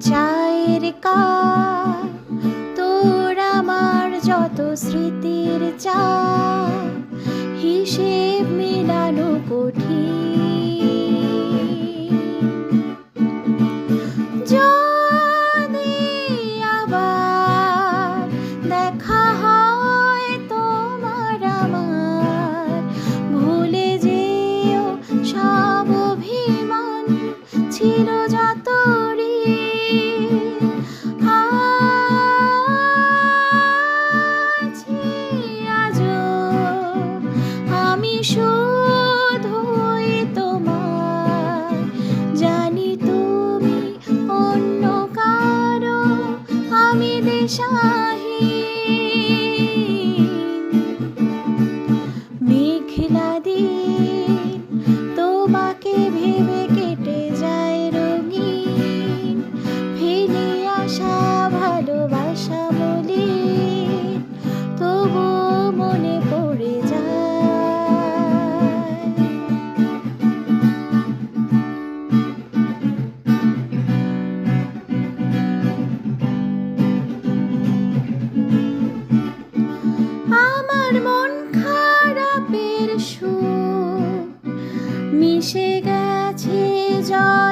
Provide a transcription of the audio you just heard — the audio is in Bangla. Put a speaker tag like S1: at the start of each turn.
S1: চায়ের আমার যত স্মৃতির চা হিসেব মেলানো কঠিন। ছিল যত আমি শুধুই তোমার জানি তুমি অন্য আমি দেশা না